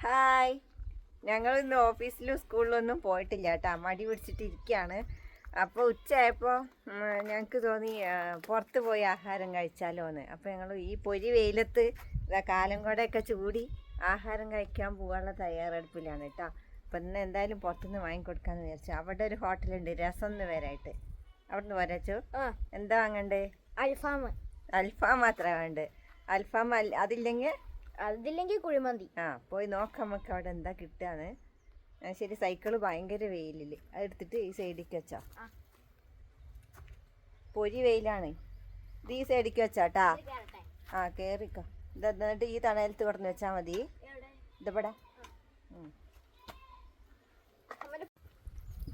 Hi. ഞങ്ങൾ ഇന്ന് ഓഫീസിലും സ്കൂളിലൊന്നും പോയിട്ടില്ല കേട്ടോ മടി പിടിച്ചിട്ട് ഇരിക്കുകയാണ് അപ്പോൾ ഉച്ചയായപ്പോൾ ഞങ്ങൾക്ക് തോന്നി പുറത്ത് പോയി ആഹാരം കഴിച്ചാലോ എന്ന് അപ്പോൾ ഞങ്ങൾ ഈ പൊരി വെയിലത്ത് കാലം കൂടെയൊക്കെ ചൂടി ആഹാരം കഴിക്കാൻ പോകാനുള്ള തയ്യാറെടുപ്പിലാണ് കേട്ടോ അപ്പം ഇന്ന് എന്തായാലും പുറത്തുനിന്ന് വാങ്ങിക്കൊടുക്കാമെന്ന് വിചാരിച്ചു. അവിടെ ഒരു ഹോട്ടലുണ്ട് രസം എന്ന് പേരായിട്ട് അവിടെ നിന്ന് വരച്ചു എന്താ വാങ്ങണ്ടേ? അൽഫാം അൽഫാം മാത്രമേ വേണ്ടേ? അൽഫാം അല്ല അതില്ലെങ്കിൽ അതില്ലെങ്കിൽ കുഴിമന്തി. ആ പോയി നോക്കാം നമുക്ക് അവിടെ എന്താ കിട്ടാന്ന്. ശരി സൈക്കിൾ ഭയങ്കര വെയിലിൽ. എടുത്തിട്ട് ഈ സൈഡിക്ക് വെച്ചോ. പൊരി വെയിലാണ്. ഇത് ഈ സൈഡിക്ക് വെച്ചാട്ടാ ആ കേറിക്കോ. ഇത് എന്നിട്ട് ഈ തണലത്ത് കിടന്ന് വെച്ചാ മതി. ഇതപടാ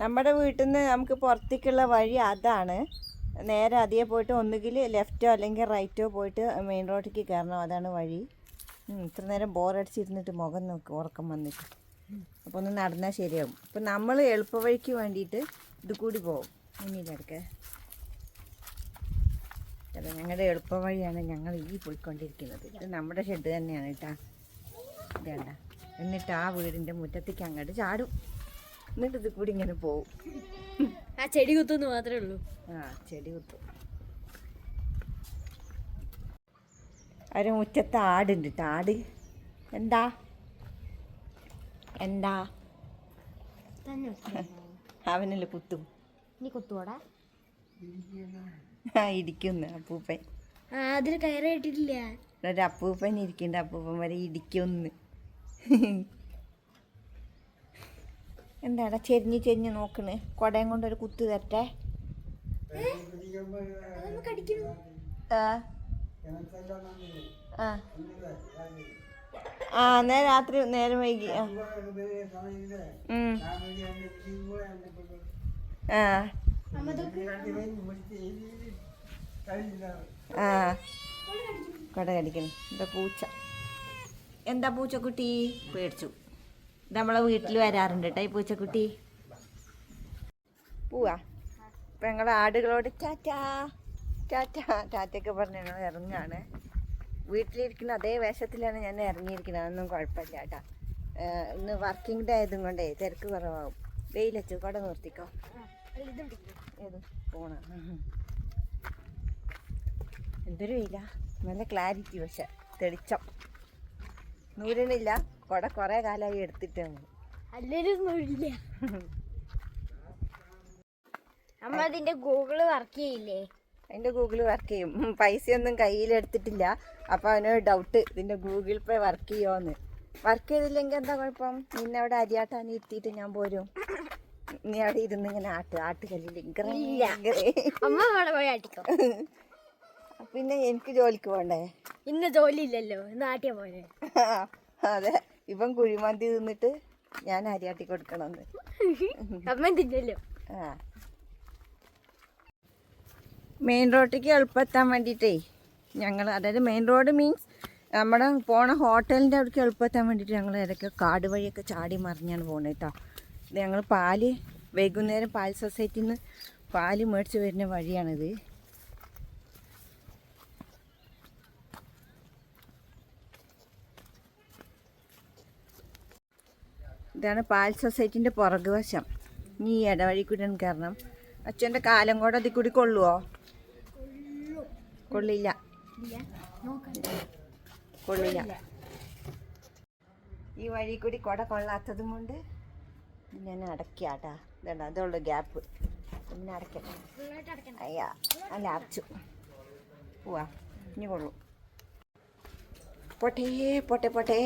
നമ്മുടെ വീട്ടിൽ നിന്ന് നമുക്ക് പുറത്തേക്കുള്ള വഴി അതാണ്. നേരെ അതിയെ പോയിട്ട് ഒന്നുകിൽ ലെഫ്റ്റോ അല്ലെങ്കിൽ റൈറ്റോ പോയിട്ട് മെയിൻ റോഡിലേക്ക് കയറണം. അതാണ് വഴി. ഇത്ര നേരം ബോറടിച്ചിരുന്നിട്ട് മുഖം നോക്കി ഉറക്കം വന്നിട്ട്. അപ്പോൾ ഒന്ന് നടന്നാൽ ശരിയാവും. അപ്പോൾ നമ്മൾ എളുപ്പവഴിക്ക് വേണ്ടിയിട്ട് ഇത് കൂടി പോകും മുന്നിലെടുക്കേ അല്ല ഞങ്ങളുടെ എളുപ്പവഴിയാണ് ഞങ്ങൾ ഈ പോയിക്കൊണ്ടിരിക്കുന്നത്. ഇത് നമ്മുടെ ഷെഡ് തന്നെയാണ് കേട്ടാ. ഇതേണ്ട എന്നിട്ട് ആ വീടിന്റെ മുറ്റത്തേക്ക് അങ്ങോട്ട് ചാടും. എന്നിട്ട് ഇത് കൂടി ഇങ്ങനെ പോവും. ആ ചെടി കുത്തുന്നു മാത്രമേ ഉള്ളൂ. ആ ചെടി കുത്തും. ഒരു മുറ്റത്ത് ആടുണ്ട് ട്ടോ, ആട്. എന്താ? എന്താ? അവനല്ലേ കുത്തും. നീ കുത്തുവോടാ? ആ ഇടിക്കുന്നു അപ്പൂപ്പൻ. അതിൽ കയറിയിട്ടില്ല. ഒരു അപ്പൂപ്പൻ ഇരിക്കുന്നുണ്ട്. അപ്പൂപ്പൻ വരെ ഇടിക്കൊന്ന്. എന്താടാ ചെരിഞ്ഞ് ചെരിഞ്ഞ് നോക്കണ്? കുടയും കൊണ്ടൊരു കുത്തു കുത്ത് തരട്ടെ? ആ. ആ. നേരെ രാത്രി നേരം വൈകി. ആ. ആ. ആ. കൊട കടിക്കണം എന്താ പൂച്ച? എന്താ പൂച്ചക്കുട്ടി? പേടിച്ചു. നമ്മളെ വീട്ടിൽ വരാറുണ്ട് കേട്ടോ ഈ പൂച്ചക്കുട്ടി. പോവാ. ഇപ്പം ഞങ്ങൾ ആടുകളോട് ടാറ്റാ ടാറ്റ ടാറ്റയൊക്കെ പറഞ്ഞ് ഞങ്ങൾ ഇറങ്ങുകയാണ്. വീട്ടിലിരിക്കുന്ന അതേ വേഷത്തിലാണ് ഞാൻ ഇറങ്ങിയിരിക്കുന്നത്. അതൊന്നും കുഴപ്പമില്ല കേട്ടോ ഇന്ന് വർക്കിംഗ് ഡേ ആയതും കൊണ്ടേ തിരക്ക് കുറവാകും വെയിലച്ചു കുട നിർത്തിക്കോ. ഏത്? പോണ. എന്തൊരു വെയില. നല്ല ക്ലാരിറ്റി പക്ഷെ തെളിച്ചം. നൂരണില്ല കുട കുറേ കാലമായി എടുത്തിട്ട് അമ്മ അതിന്റെ ഗൂഗിൾ വർക്ക് ചെയ്യില്ലേ? അതിന്റെ ഗൂഗിൾ വർക്ക് ചെയ്യും. പൈസയൊന്നും കയ്യിലെടുത്തിട്ടില്ല. അപ്പോൾ അവന് ഡൗട്ട് ഇതിന്റെ ഗൂഗിൾ പേ വർക്ക് ചെയ്യുമോന്ന് വർക്ക് ചെയ്തില്ലെങ്കിൽ എന്താ കുഴപ്പം? നിന്നെ അവിടെ അരിയാട്ടാൻ ഇരുത്തിയിട്ട് ഞാൻ പോരും. നീ അവിടെ ഇരുന്ന് ഇങ്ങനെ ആട്ട് ആട്ടുകല്ലില്ല പിന്നെ എനിക്ക് ജോലിക്ക് പോണ്ടേ? ഇന്ന് ജോലി ഇല്ലല്ലോ ഇന്ന് പോലെ അതെ. ഇവൻ കുഴിമന്തി തിന്നിട്ട് ഞാൻ അരിയാട്ടി കൊടുക്കണമെന്ന് അമ്മ തിന്നല്ലോ. ആ. മെയിൻ റോഡിലേക്ക് എളുപ്പത്താൻ വേണ്ടിയിട്ടേ ഞങ്ങൾ അതായത് മെയിൻ റോഡ് മീൻസ് നമ്മുടെ പോണ ഹോട്ടലിന്റെ അവിടേക്ക് എളുപ്പത്താൻ വേണ്ടിയിട്ട് ഞങ്ങൾ ഇടയ്ക്ക് കാട് വഴിയൊക്കെ ചാടി മറിഞ്ഞാണ് പോകുന്നത് കേട്ടോ ഞങ്ങൾ പാൽ വൈകുന്നേരം പാൽ സൊസൈറ്റിയിൽ നിന്ന് പാൽ മേടിച്ച് വരുന്ന വഴിയാണിത്. ഇതാണ് പാൽ സൊസൈറ്റിന്റെ പുറകുവശം. നീ ഇടവഴി കൂടിയാണ് കാരണം. അച്ഛന്റെ കാലം കൂടെ അതിൽ കൂടി കൊള്ളുവോ? കൊള്ളില്ല. കൊള്ളില്ല. ഈ വഴി കൂടി കൊട കൊള്ളാത്തതും കൊണ്ട് ഞാൻ അടക്കാട്ടാ ഇതണ്ട അതുള്ള ഗ്യാപ്പ് പിന്നെ അടയ്ക്കട്ടെ അയ്യാ അല്ല അടച്ചു. പോവാ ഇനി കൊള്ളു. പൊട്ടേ പൊട്ടെ പൊട്ടേ.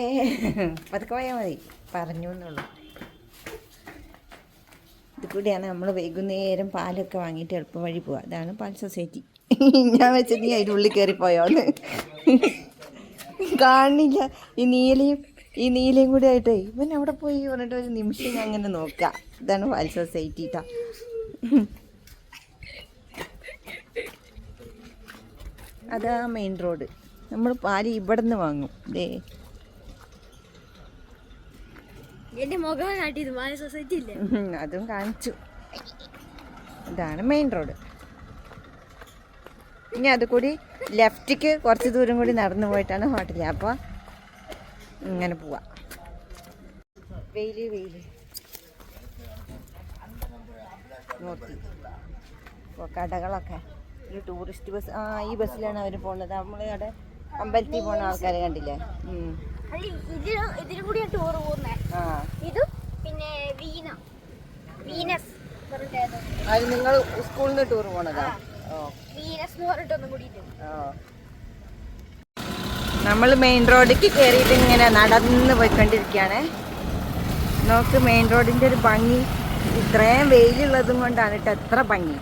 പതുക്കെ പോയാൽ മതി. പറഞ്ഞു എന്നുള്ളൂ. ഇത് കൂടിയാണ് നമ്മൾ വൈകുന്നേരം പാലൊക്കെ വാങ്ങിയിട്ട് എളുപ്പം വഴി പോവുക അതാണ് പാൽ സൊസൈറ്റി. ഞാൻ വെച്ച നീ അതിന്റെ ഉള്ളിൽ കയറിപ്പോയോന്ന് കാണില്ല. ഈ നീലയും ഈ നീലയും കൂടി ആയിട്ടേ ഇവൻ അവിടെ പോയി പറഞ്ഞിട്ട് ഒരു നിമിഷം ഞാൻ അങ്ങനെ നോക്കാം. ഇതാണ് വാൽ സൊസൈറ്റി അതാ മെയിൻ റോഡ് നമ്മൾ പാൽ ഇവിടെ നിന്ന് വാങ്ങും. ദേ. എന്റെ മുഖം കാട്ടിയത് മായ സൊസൈറ്റി ഇല്ലേ അതും കാണിച്ചു. ഇതാണ് മെയിൻ റോഡ് ഇനി അത് കൂടി ലെഫ്റ്റിക്ക് കുറച്ച് ദൂരം കൂടി നടന്നു പോയിട്ടാണ് ഹോട്ടൽ അപ്പോൾ ഇങ്ങനെ പോവാം. വെയിൽ വെയിൽ. നോക്കി. ഇപ്പോൾ കടകളൊക്കെ. ഒരു ടൂറിസ്റ്റ് ബസ് ആ ഈ ബസ്സിലാണ് അവർ പോകുന്നത് നമ്മൾ അവിടെ അമ്പലത്തിൽ പോകുന്ന ആൾക്കാരെ കണ്ടില്ലേ? കൂടി ടൂർ പോകുന്നത് ആ. ഇതും പിന്നെ വീന വീനസ് അത് നിങ്ങൾ സ്കൂളിൽ നിന്ന് ടൂർ പോണതാ ഒന്നും കൂടിയിട്ട് നമ്മൾ മെയിൻ റോഡിലേക്ക് കയറിയിട്ട് ഇങ്ങനെ നടന്ന് പോയിക്കൊണ്ടിരിക്കുകയാണ്. നോക്ക് മെയിൻ റോഡിന്റെ ഒരു ഭംഗി. ഇത്രയും വെയിലുള്ളതും കൊണ്ടാണ് കേട്ടോ എത്ര ഭംഗി.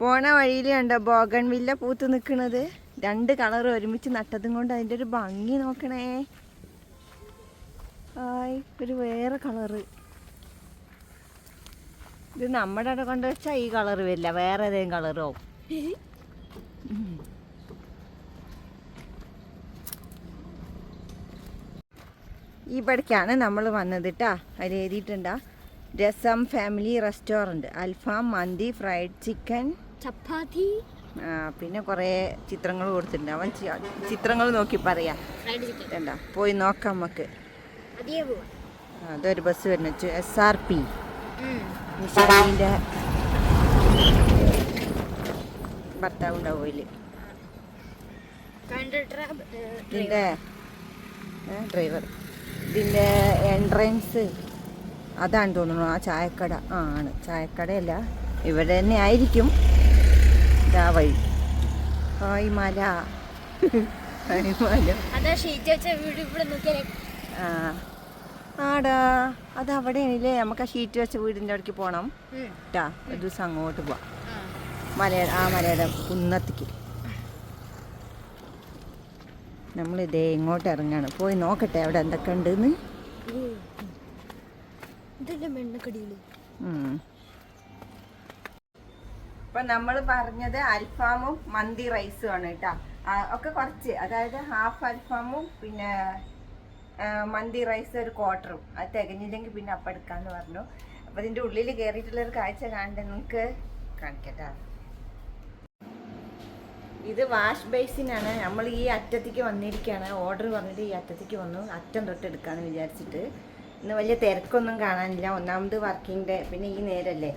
പോണ വഴിയിൽ കണ്ടോ ബോഗൺ വില്ല പൂത്ത് നിൽക്കുന്നത് രണ്ട് കളർ ഒരുമിച്ച് നട്ടതും കൊണ്ട് അതിന്റെ ഒരു ഭംഗി നോക്കണേ. ഒരു വേറെ കളറ്. ഇത് നമ്മുടെ അവിടെ കൊണ്ട് വെച്ചാൽ ഈ കളർ വരില്ല. വേറെ ഏതെങ്കിലും കളറോ ഈ പടിക്കാണ് നമ്മൾ വന്നത് കേട്ടാ അതിൽ എഴുതിയിട്ടുണ്ടാ. രസം ഫാമിലി റെസ്റ്റോറന്റ് അൽഫാം മന്തി ഫ്രൈഡ് ചിക്കൻ. ചപ്പാത്തി. പിന്നെ കുറേ ചിത്രങ്ങൾ കൊടുത്തിട്ടുണ്ട്. അവൻ ചിത്രങ്ങൾ നോക്കി പറയാ. വേണ്ട പോയി നോക്കാം നമുക്ക്. അതൊരു ബസ് വരുന്നു. എസ് ആർ പി നിഷാനിന്റെ ഭർത്താവ് ഉണ്ടാവും അതിൽ ഇതിന്റെ ഡ്രൈവർ. ഇതിന്റെ എൻട്രൻസ് അതാണ് തോന്നുന്നു. ആ ചായക്കട ആ ആണ്. ചായക്കടയല്ല ഇവിടെ തന്നെ ആയിരിക്കും. ഇതാ വഴി. ഹായ് മല ഹായ് മല അതാ ഷീറ്റ് വെച്ച വീട് ഇവിടെ നോക്കിയാലേ. ആ. ആടാ അത് അവിടെ ഇല്ലേ നമുക്ക് ആ ഷീറ്റ് വെച്ച വീടിന്റെ അവിടേക്ക് പോകണം കേട്ടാ ഒരു ദിവസം അങ്ങോട്ട് പോവാം. മലയുടെ ആ മലയുടെ കുന്നത്തേക്ക്. നമ്മളിതേ ഇങ്ങോട്ട് ഇറങ്ങാണ്. പോയി നോക്കട്ടെ അവിടെ എന്തൊക്കെ ഉണ്ടെന്ന്. ഇപ്പൊ നമ്മൾ പറഞ്ഞത് അൽഫാമും മന്തി റൈസും ആണ് കേട്ടോ ഒക്കെ കുറച്ച്. അതായത് ഹാഫ് അൽഫാമും പിന്നെ മന്തി റൈസ് ഒരു ക്വാർട്ടറും അത് തികഞ്ഞില്ലെങ്കിൽ പിന്നെ അപ്പം എടുക്കാമെന്ന് പറഞ്ഞു. അപ്പൊ ഇതിന്റെ ഉള്ളിൽ കയറിയിട്ടുള്ള ഒരു കാഴ്ച കാണണ്ടേ നിങ്ങൾക്ക്? കാണിക്കട്ടാ. ഇത് വാഷ് ബേസിനാണ്. നമ്മൾ ഈ അറ്റത്തേക്ക് വന്നിരിക്കുകയാണ്. ഓർഡർ പറഞ്ഞിട്ട് ഈ അറ്റത്തേക്ക് വന്നു. അറ്റം തൊട്ട് എടുക്കാമെന്ന് വിചാരിച്ചിട്ട്. ഇന്ന് വലിയ തിരക്കൊന്നും കാണാനില്ല. ഒന്നാമത് വർക്കിംഗ് ഡേ പിന്നെ ഈ നേരല്ലേ.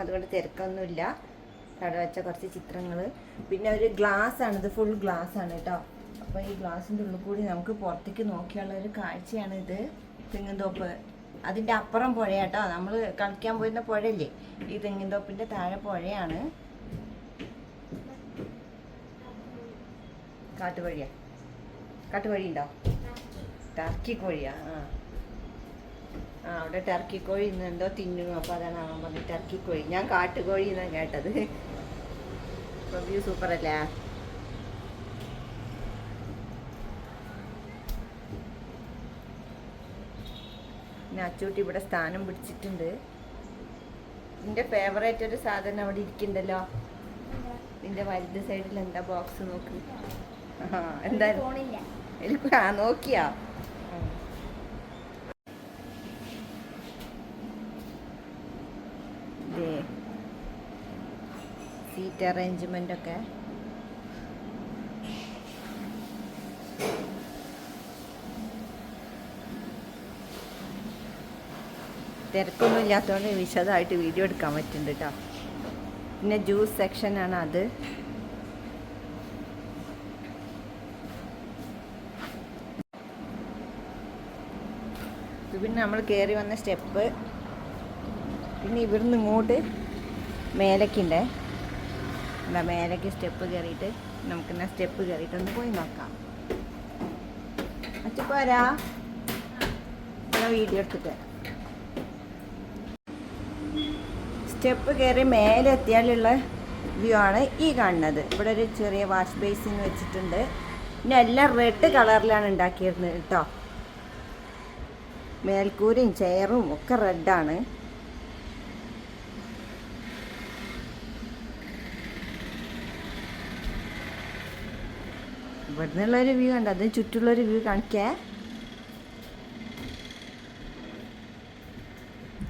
അതുകൊണ്ട് തിരക്കൊന്നുമില്ല. അവിടെ വെച്ച കുറച്ച് ചിത്രങ്ങൾ പിന്നെ ഒരു ഗ്ലാസ് ആണ്. ഇത് ഫുൾ ഗ്ലാസ് ആണ് കേട്ടോ. അപ്പോൾ ഈ ഗ്ലാസിന്റെ ഉള്ളിൽ കൂടി നമുക്ക് പുറത്തേക്ക് നോക്കിയുള്ള ഒരു കാഴ്ചയാണ് ഇത്. തെങ്ങിൻതോപ്പ്. അതിന്റെ അപ്പുറം പുഴയാട്ടോ. നമ്മൾ കളിക്കാൻ പോയിരുന്ന പുഴയില്ലേ? ഈ തെങ്ങിന്തോപ്പിന്റെ താഴെ പുഴയാണ്. കാട്ടുവഴിയാ. കാട്ടുവഴി ഉണ്ടോ ടർക്കി കോഴിയാ. ആ. ആ അവിടെ ടർക്കി കോഴി ഇന്ന് എന്തോ തിന്നു. അപ്പോൾ അതാണ് അവൻ പറഞ്ഞത് ടർക്കി കോഴി. ഞാൻ കാട്ടുകോഴി എന്നാണ് കേട്ടത്. സൂപ്പർ സൂപ്പർ അച്ചൂട്ടി ഇവിടെ സ്ഥാനം പിടിച്ചിട്ടുണ്ട്. നിന്റെ ഫേവറേറ്റ് ഒരു സാധനം അവിടെ ഇരിക്കണ്ടല്ലോ നിന്റെ വലുത് സൈഡിൽ എന്താ ബോക്സ് നോക്ക്. ആ എന്താ? ഫോണില്ല എനിക്ക് ആ നോക്കിയാ. സീറ്റ് അറേഞ്ച്മെന്റ് ഒക്കെ. തിരക്കൊന്നും ഇല്ലാത്തതുകൊണ്ട് വിശദമായിട്ട് വീഡിയോ എടുക്കാൻ പറ്റുന്നുണ്ട് കേട്ടോ പിന്നെ ജ്യൂസ് സെക്ഷനാണ് അത്. പിന്നെ നമ്മൾ കയറി വന്ന സ്റ്റെപ്പ്. പിന്നെ ഇവിടുന്ന് ഇങ്ങോട്ട് മേലക്കിന്റെ. എന്താ മേലേക്ക് സ്റ്റെപ്പ് കയറിയിട്ട് നമുക്ക് എന്നാൽ സ്റ്റെപ്പ് കയറിയിട്ട് ഒന്ന് പോയി നോക്കാം. അച്ചപ്പോരാ ഇവിടെ വീഡിയോ എടുത്തിട്ട്. സ്റ്റെപ്പ് കയറി മേലെ എത്തിയാലുള്ള വ്യൂ ആണ് ഈ കാണുന്നത്. ഇവിടെ ഒരു ചെറിയ വാഷ് ബേസിൻ വെച്ചിട്ടുണ്ട്. പിന്നെ എല്ലാം റെഡ് കളറിലാണ് ഉണ്ടാക്കിയിരുന്നത് കേട്ടോ. മേൽക്കൂരയും ചെയറും ഒക്കെ റെഡാണ് ഇവിടുന്നുള്ള ഒരു വ്യൂ ഉണ്ട് അതിന് ചുറ്റുള്ളൊരു വ്യൂ കാണിക്കേ.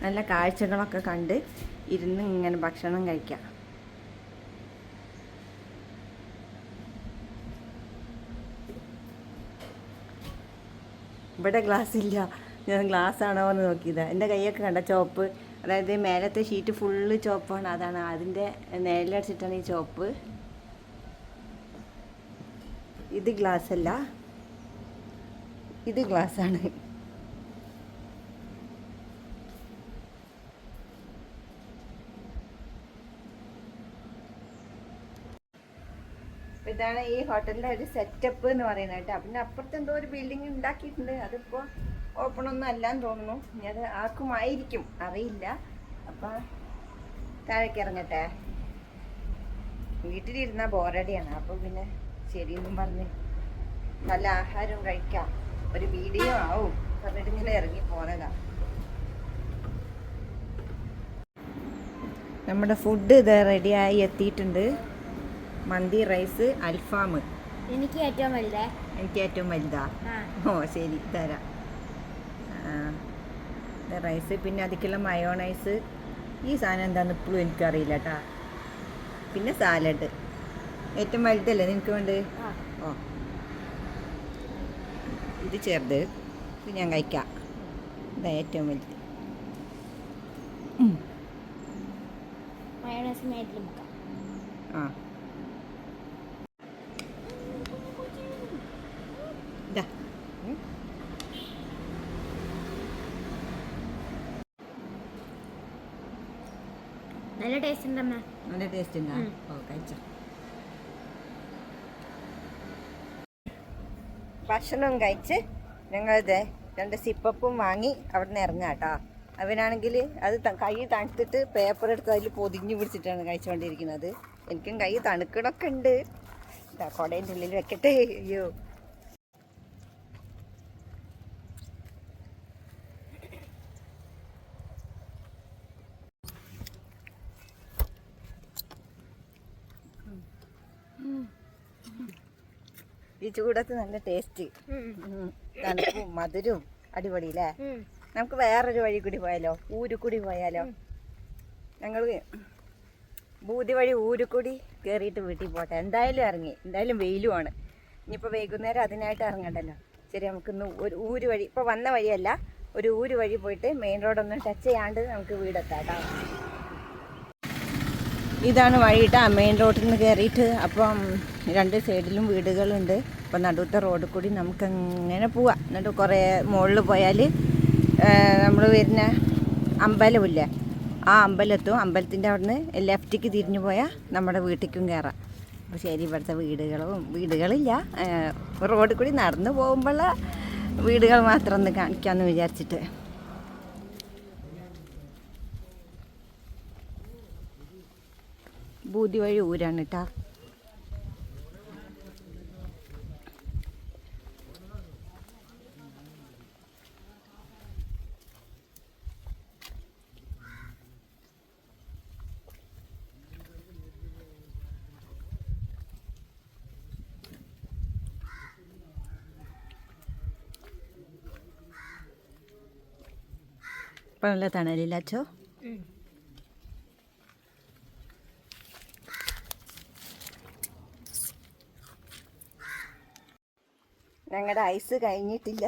നല്ല കാഴ്ചകളൊക്കെ കണ്ട്. ഇരുന്ന് ഇങ്ങനെ ഭക്ഷണം കഴിക്കാം. ഇവിടെ ഗ്ലാസ് ഇല്ല. ഞാൻ ഗ്ലാസ് ആണോ എന്ന് നോക്കിയത്. എന്റെ കൈയൊക്കെ കണ്ട ചോപ്പ്. അതായത് മേലത്തെ ഷീറ്റ് ഫുള്ള് ചോപ്പാണ്. അതാണ് അതിന്റെ നേരിലടിച്ചിട്ടാണ് ഈ ചോപ്പ്. ഇത് ഗ്ലാസ് അല്ല. ഇത് ഗ്ലാസ് ഇതാണ് ഈ ഹോട്ടലിന്റെ ഒരു സെറ്റപ്പ് എന്ന് പറയുന്നത് കേട്ടോ. പിന്നെ അപ്പുറത്ത് എന്തോ ഒരു ബിൽഡിംഗ് ഉണ്ടാക്കിയിട്ടുണ്ട്. അതിപ്പോ ഓപ്പൺ ഒന്നും അല്ലാന്ന് തോന്നുന്നു. ഇനി അത് ആർക്കും ആയിരിക്കും അറിയില്ല. അപ്പൊ താഴേക്ക് ഇറങ്ങട്ടെ. വീട്ടിലിരുന്ന ബോറടിയാണ്. അപ്പൊ പിന്നെ ശരിയെന്നും പറഞ്ഞ് നല്ല ആഹാരം കഴിക്കാം. ഒരു വീഡിയോ ആവും. പറഞ്ഞിട്ട് ഇങ്ങനെ ഇറങ്ങി പോന്നതാ. നമ്മുടെ ഫുഡ് ഇത് റെഡിയായി എത്തിയിട്ടുണ്ട്. മന്തി റൈസ് അൽഫാം. എനിക്ക് ഏറ്റവും വലുത്. എനിക്ക് ഏറ്റവും വലുതാ? ഓ ശരി തരാം. റൈസ് പിന്നെ അതിക്കുള്ള മയോണൈസ്. ഈ സാധനം എന്താന്ന് ഇപ്പോഴും എനിക്കറിയില്ല കേട്ടാ പിന്നെ സാലഡ്. ഏറ്റവും വലുതല്ലേ നിനക്ക് വേണ്ട ഓ. ഇത് ചേർത്ത് ഇത് ഞാൻ കഴിക്കാം. ഇതാ ഏറ്റവും വലുത്. മയോണൈസ് ആ ഇതാ നല്ല ടേസ്റ്റ് ഉണ്ടമ്മ നല്ല ടേസ്റ്റ് ഉണ്ടോ. ഓ കഴിച്ചോ. ഭക്ഷണം കഴിച്ച് ഞങ്ങളിത് രണ്ട് സിപ്പപ്പും വാങ്ങി അവിടെ നിന്ന് ഇറങ്ങാം കേട്ടോ അവനാണെങ്കിൽ അത് കൈ തണുത്തിട്ട് പേപ്പർ എടുത്ത് അതിൽ പൊതിഞ്ഞു പിടിച്ചിട്ടാണ് കഴിച്ചുകൊണ്ടിരിക്കുന്നത് എനിക്കും കൈ തണുക്കണൊക്കെ ഉണ്ട്. കുടേന്റെ ഉള്ളിൽ വെക്കട്ടെ. അയ്യോ. ഈ ചൂടത്ത് നല്ല ടേസ്റ്റ് തണുപ്പും മധുരവും അടിപൊളിയില്ലേ? നമുക്ക് വേറൊരു വഴി കൂടി പോയാലോ? ഊരുക്കൂടി പോയാലോ? ഞങ്ങൾ ബൂതി വഴി ഊരുക്കൂടി കയറിയിട്ട് വീട്ടിൽ പോട്ടെ. എന്തായാലും ഇറങ്ങി. എന്തായാലും വെയിലുമാണ് ഇനിയിപ്പോൾ വൈകുന്നേരം അതിനായിട്ട് ഇറങ്ങണ്ടല്ലോ. ശരി നമുക്കിന്ന് ഒരു ഊര് വഴി ഇപ്പോൾ വന്ന വഴിയല്ല. ഒരു ഊര് വഴി പോയിട്ട് മെയിൻ റോഡൊന്നും ടച്ച് ചെയ്യാണ്ട് നമുക്ക് വീടെത്താം കേട്ടോ ഇതാണ് വഴിയിട്ട് മെയിൻ റോഡിൽ നിന്ന് കയറിയിട്ട് അപ്പം രണ്ട് സൈഡിലും വീടുകളുണ്ട്. അപ്പം നടുത്തെ റോഡ് കൂടി നമുക്ക് അങ്ങനെ പോവാം. എന്നിട്ട് കുറേ മുകളിൽ പോയാൽ നമ്മൾ വരുന്ന അമ്പലമില്ലേ? ആ അമ്പലത്തും അമ്പലത്തിന്റെ അവിടുന്ന് ലെഫ്റ്റിക്ക് തിരിഞ്ഞു പോയാൽ നമ്മുടെ വീട്ടിലേക്കും കയറാം അപ്പോൾ ശരി ഇവിടുത്തെ വീടുകളും വീടുകളില്ല. റോഡിൽ കൂടി നടന്നു പോകുമ്പോൾ വീടുകൾ മാത്രം ഒന്ന് കാണിക്കാമെന്ന് വിചാരിച്ചിട്ട്. ബൂതി വഴി ഊരാണ് കേട്ടോ ഇപ്പം നല്ല തണലില്ല അച്ചോ ഞങ്ങളുടെ ഐസ് കഴിഞ്ഞിട്ടില്ല.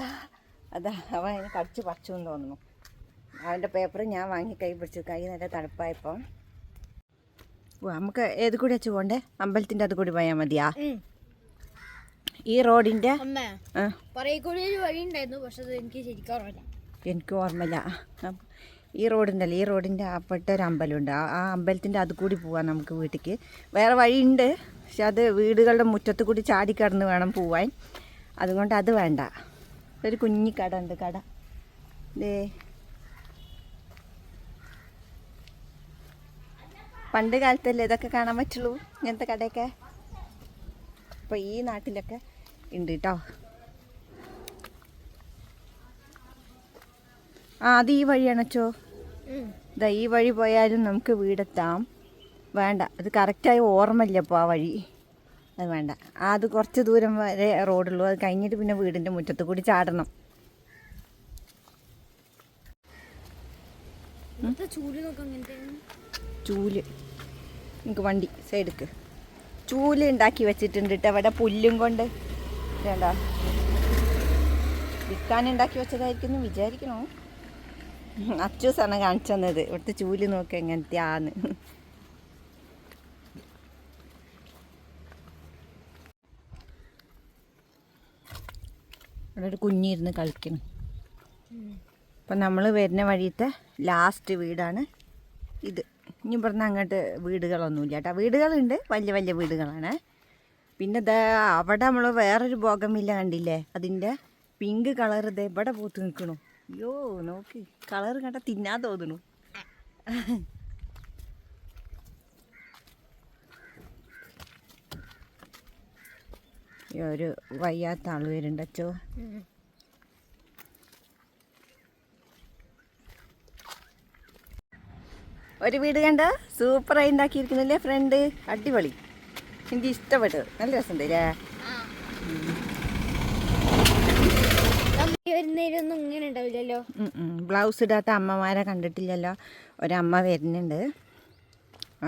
അതാ അവൻ അതിനെ കടിച്ച് പറിച്ചു എന്ന് തോന്നുന്നു. അവന്റെ പേപ്പർ ഞാൻ വാങ്ങി കൈ പിടിച്ചു. കൈ നല്ല തണുപ്പായപ്പോൾ ഓ നമുക്ക് ഏത് കൂടി വെച്ച് പോണ്ടേ? അമ്പലത്തിന്റെ അത് കൂടി പോയാൽ മതിയാ? ഈ റോഡിന്റെ എനിക്ക് ഓർമ്മയില്ല. എനിക്ക് ഓർമ്മയില്ല. അല്ല ഈ ഈ റോഡിന്റെ അപ്പുറത്തെ ഒരു അമ്പലമുണ്ട്. ആ ആ അമ്പലത്തിന്റെ അത് കൂടി പോവാം നമുക്ക് വീട്ടിലേക്ക് വേറെ വഴിയുണ്ട്. പക്ഷെ അത് വീടുകളുടെ മുറ്റത്ത് കൂടി ചാടിക്കടന്ന് വേണം പോവാൻ. അതുകൊണ്ട് അത് വേണ്ട. ഒരു കുഞ്ഞി കട ഉണ്ട് കട. ദേ. പണ്ട് കാലത്തല്ലേ ഇതൊക്കെ കാണാൻ പറ്റുള്ളൂ ഇങ്ങനത്തെ കടയൊക്കെ? അപ്പോൾ ഈ നാട്ടിലൊക്കെ ഉണ്ട് കേട്ടോ ആ അത് ഈ വഴിയാണ് അച്ചോ ഇതാ ഈ വഴി പോയാലും നമുക്ക് വീടെത്താം. വേണ്ട അത് കറക്റ്റായി ഓർമ്മയില്ല അപ്പോൾ ആ വഴി. അത് വേണ്ട. ആ അത് കുറച്ച് ദൂരം വരെ റോഡുള്ളൂ. അത് കഴിഞ്ഞിട്ട് പിന്നെ വീടിന്റെ മുറ്റത്ത് കൂടി ചാടണം. ചൂൽ നമുക്ക് വണ്ടി സൈഡ്ക്ക്. ചൂൽ ഉണ്ടാക്കി വെച്ചിട്ടുണ്ട് കേട്ടോ അവിടെ പുല്ലും കൊണ്ട്. വേണ്ട വിൽക്കാൻ ഉണ്ടാക്കി വെച്ചതായിരിക്കും വിചാരിക്കണോ. അച്ചൂസാണ് കാണിച്ചു തന്നത്. ഇവിടുത്തെ ചൂൽ നോക്കുക എങ്ങനത്തെ ആന്ന് ഇവിടെ ഒരു കുഞ്ഞിരുന്ന് കളിക്കുന്നു. അപ്പം നമ്മൾ വരുന്ന വഴിയത്തെ ലാസ്റ്റ് വീടാണ് ഇത്. ഇനി ഇവിടുന്ന് അങ്ങോട്ട് വീടുകളൊന്നുമില്ല കേട്ടോ. വീടുകളുണ്ട് വലിയ വലിയ വീടുകളാണ്. പിന്നെ ദാ അവിടെ നമ്മൾ വേറൊരു ഭോഗമില്ല കണ്ടില്ലേ? അതിന്റെ പിങ്ക് കളർ ഇത് എവിടെ പോത്ത് നിൽക്കണു. അയ്യോ നോക്കി. കളർ കണ്ട തിന്നാൻ തോന്നണു. ഒരു വയ്യാത്ത ആൾ വരുന്നുണ്ട് അച്ചോ. ഒരു വീട് കണ്ട സൂപ്പറായി ഉണ്ടാക്കിയിരിക്കുന്നില്ലേ ഫ്രണ്ട് അടിപൊളി. എനിക്ക് ഇഷ്ടപ്പെട്ടു. നല്ല രസമുണ്ട് അല്ലേ ഇങ്ങനെ ഉണ്ടാവില്ലല്ലോ? ബ്ലൗസ് ഇടാത്ത അമ്മമാരെ കണ്ടിട്ടില്ലല്ലോ. ഒരമ്മ വരുന്നുണ്ട്.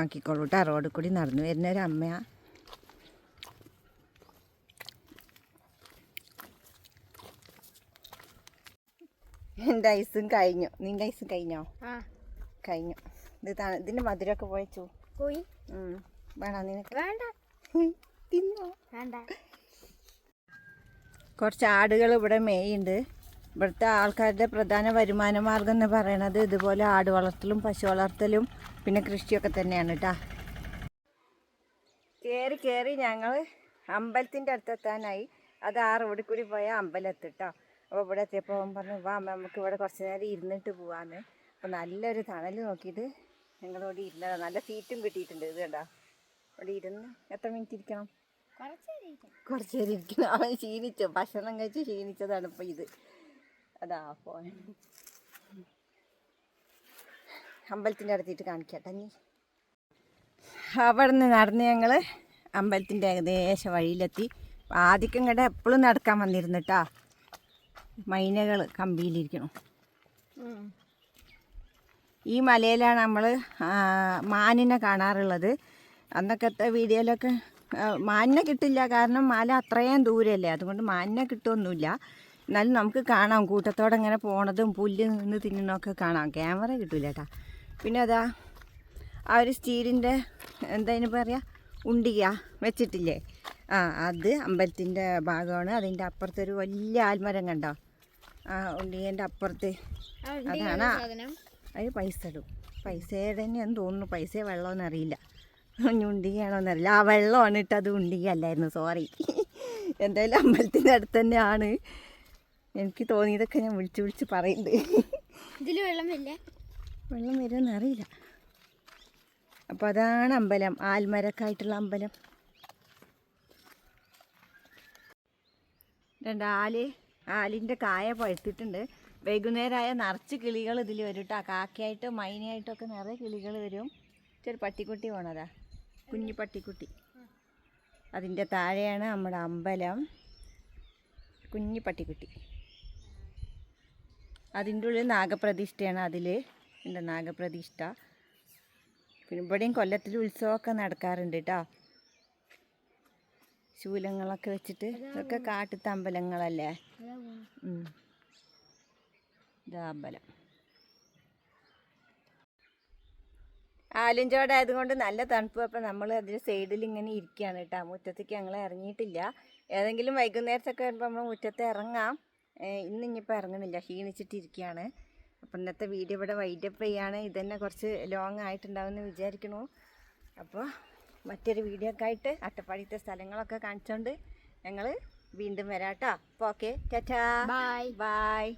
ആക്കിക്കോളൂട്ടാ റോഡിൽ കൂടി നടന്നു വരുന്ന ഒരു അമ്മയാ. എന്റെ ഐസും കഴിഞ്ഞു. നിന്റെ ഐസും കഴിഞ്ഞോ? കഴിഞ്ഞു. ഇത് ത- ഇതിന്റെ മധുരമൊക്കെ പോയച്ചു പോയി. വേണോ നിനക്ക്? വേണ്ട. തിന്നോ? വേണ്ട. കുറച്ച് ആടുകൾ ഇവിടെ മേയുണ്ട്. ഇവിടുത്തെ ആൾക്കാരുടെ പ്രധാന വരുമാന മാർഗം എന്ന് പറയണത് ഇതുപോലെ ആട് വളർത്തലും പശു വളർത്തലും പിന്നെ കൃഷിയൊക്കെ തന്നെയാണ് കേട്ടാ കയറി കയറി ഞങ്ങൾ അമ്പലത്തിന്റെ അടുത്തെത്താനായി. അത് ആ റോഡിൽ കൂടി പോയ അമ്പലത്ത് കേട്ടോ അപ്പോൾ ഇവിടെ എത്തിയപ്പോൾ അവൻ പറഞ്ഞു വാ നമുക്ക് ഇവിടെ കുറച്ച് നേരം ഇരുന്നിട്ട് പോവാന്ന്. അപ്പോൾ നല്ലൊരു തണൽ നോക്കിയിട്ട് ഞങ്ങളിവിടെ ഇരുന്നത്. നല്ല സീറ്റും കിട്ടിയിട്ടുണ്ട് ഇത് കണ്ടോ. ഇവിടെ ഇരുന്ന് എത്ര മിനിറ്റ് ഇരിക്കണം? കുറച്ച് നേരം ഇരിക്കണം. അവൻ ക്ഷീണിച്ചു ഭക്ഷണം കഴിച്ച് ക്ഷീണിച്ചതാണ് ഇപ്പോൾ ഇത്. അതാ ഫോൺ അമ്പലത്തിന്റെ അടുത്തിട്ട് കാണിക്കട്ടെ നീ അവിടെ നിന്ന് നടന്ന് ഞങ്ങൾ അമ്പലത്തിന്റെ ഏകദേശം വഴിയിലെത്തി. ആദ്യം കണ്ട എപ്പോഴും നടക്കാൻ വന്നിരുന്നിട്ടാ മൈനകൾ കമ്പിയിലിരിക്കണം. ഈ മലയിലാണ് നമ്മൾ മാനിനെ കാണാറുള്ളത്. അന്നൊക്കത്തെ വീഡിയോയിലൊക്കെ മാനിനെ കിട്ടില്ല കാരണം മല അത്രയും ദൂരമല്ലേ അതുകൊണ്ട് മാനിനെ കിട്ടുമൊന്നുമില്ല എന്നാലും നമുക്ക് കാണാം. കൂട്ടത്തോടെ ഇങ്ങനെ പോണതും പുല്ല് നിന്ന് തിന്നണമൊക്കെ കാണാം. ക്യാമറ കിട്ടില്ല കേട്ടാ പിന്നെ അതാ ആ ഒരു സ്റ്റീലിന്റെ എന്താ അതിന് പറയുക ഉണ്ടിക വെച്ചിട്ടില്ലേ? ആ അത് അമ്പലത്തിന്റെ ഭാഗമാണ്. അതിന്റെ അപ്പുറത്തൊരു വലിയ ആൽമരം കണ്ടോ? ആ ഉള്ളിയന്റെ അപ്പുറത്ത്. അതാണ് അത് പൈസ ഇടും. പൈസയുടെ തന്നെയാന്ന് തോന്നുന്നു. പൈസ വെള്ളമെന്ന് അറിയില്ല. ഉണ്ടികയാണോന്ന് അറിയില്ല ആ വെള്ളമാണ് ഇട്ട് അത് ഉണ്ടിയല്ലായിരുന്നു. സോറി എന്തായാലും അമ്പലത്തിന്റെ അടുത്ത് തന്നെയാണ്. എനിക്ക് തോന്നിയതൊക്കെ ഞാൻ വിളിച്ച് വിളിച്ച് പറയുന്നുണ്ട്. വെള്ളം വരില്ല. വെള്ളം വരുമെന്ന് അറിയില്ല. അപ്പോൾ അതാണ് അമ്പലം. ആൽമരക്കായിട്ടുള്ള അമ്പലം. രണ്ട് ആൽ ആലിന്റെ കായ പഴുത്തിട്ടുണ്ട്. വൈകുന്നേരമായ നിറച്ച് കിളികൾ ഇതിൽ വരും കേട്ടോ കാക്കയായിട്ടോ മൈനയായിട്ടോ ഒക്കെ നിറയെ കിളികൾ വരും. ചെറു പട്ടിക്കുട്ടി പോണതാ. കുഞ്ഞു പട്ടിക്കുട്ടി. അതിന്റെ താഴെയാണ് നമ്മുടെ അമ്പലം. കുഞ്ഞു പട്ടിക്കുട്ടി. അതിന്റെ ഉള്ളിൽ നാഗപ്രതിഷ്ഠയാണ് അതിൽ. എന്റെ നാഗപ്രതിഷ്ഠ. പിന്നെ ഇവിടെയും കൊല്ലത്തിൽ ഉത്സവമൊക്കെ നടക്കാറുണ്ട് കേട്ടോ ശൂലങ്ങളൊക്കെ വെച്ചിട്ട് ഇതൊക്കെ കാട്ടിത്തെ അമ്പലങ്ങളല്ലേ. ഇതാ അമ്പലം. ആലിഞ്ചോടായതുകൊണ്ട് നല്ല തണുപ്പ്. അപ്പം നമ്മൾ അതിന്റെ സൈഡിൽ ഇങ്ങനെ ഇരിക്കുകയാണ് കേട്ടോ. മുറ്റത്തേക്ക് ഞങ്ങൾ ഇറങ്ങിയിട്ടില്ല. ഏതെങ്കിലും വൈകുന്നേരത്തൊക്കെ വരുമ്പോൾ നമ്മൾ മുറ്റത്ത് ഇറങ്ങാം. ഇന്ന് ഇനിയിപ്പോൾ ഇറങ്ങുന്നില്ല. ക്ഷീണിച്ചിട്ടിരിക്കുകയാണ് അപ്പം ഇന്നത്തെ വീഡിയോ ഇവിടെ വൈൻഡപ്പ് ചെയ്യാണ്. ഇതന്നെ കുറച്ച് ലോങ് ആയിട്ടുണ്ടാവുമെന്ന് വിചാരിക്കണു അപ്പോൾ മറ്റൊരു വീഡിയോ ഒക്കെ ആയിട്ട് അട്ടപ്പാടിയത്തെ സ്ഥലങ്ങളൊക്കെ കാണിച്ചുകൊണ്ട് ഞങ്ങൾ വീണ്ടും വരാട്ടോ. കേട്ടോ അപ്പോൾ ഓക്കെ ടാറ്റാ. Bye bye